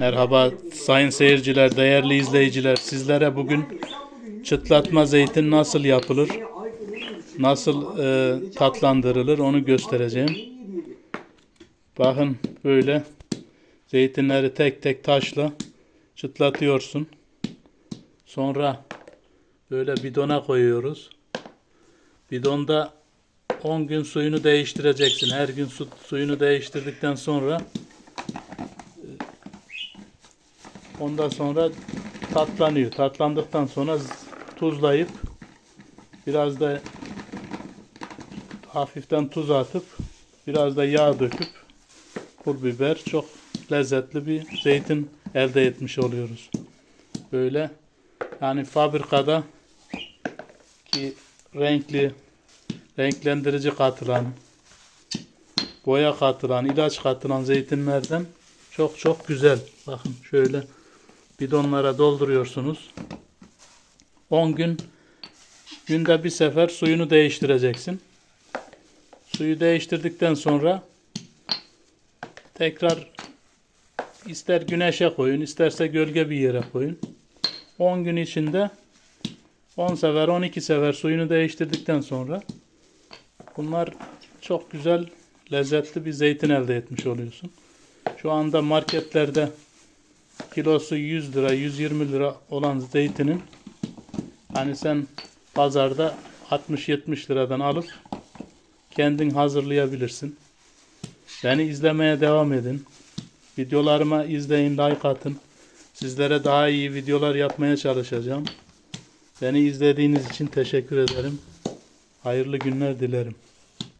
Merhaba sayın seyirciler, değerli izleyiciler. Sizlere bugün çıtlatma zeytin nasıl yapılır, nasıl e, tatlandırılır onu göstereceğim. Bakın böyle zeytinleri tek tek taşla çıtlatıyorsun. Sonra böyle bidona koyuyoruz. Bidonda 10 gün suyunu değiştireceksin. Her gün su, suyunu değiştirdikten sonra Ondan sonra tatlanıyor. Tatlandıktan sonra tuzlayıp biraz da hafiften tuz atıp biraz da yağ döküp pul biber çok lezzetli bir zeytin elde etmiş oluyoruz. Böyle yani fabrikada ki renkli renklendirici katılan boya katılan, ilaç katılan zeytinlerden çok çok güzel. Bakın şöyle bidonlara dolduruyorsunuz. 10 gün günde bir sefer suyunu değiştireceksin. Suyu değiştirdikten sonra tekrar ister güneşe koyun, isterse gölge bir yere koyun. 10 gün içinde 10 sefer, 12 sefer suyunu değiştirdikten sonra bunlar çok güzel, lezzetli bir zeytin elde etmiş oluyorsun. Şu anda marketlerde kilosu 100 lira, 120 lira olan zeytinin hani sen pazarda 60-70 liradan alıp kendin hazırlayabilirsin. Beni izlemeye devam edin. Videolarıma izleyin, like atın. Sizlere daha iyi videolar yapmaya çalışacağım. Beni izlediğiniz için teşekkür ederim. Hayırlı günler dilerim.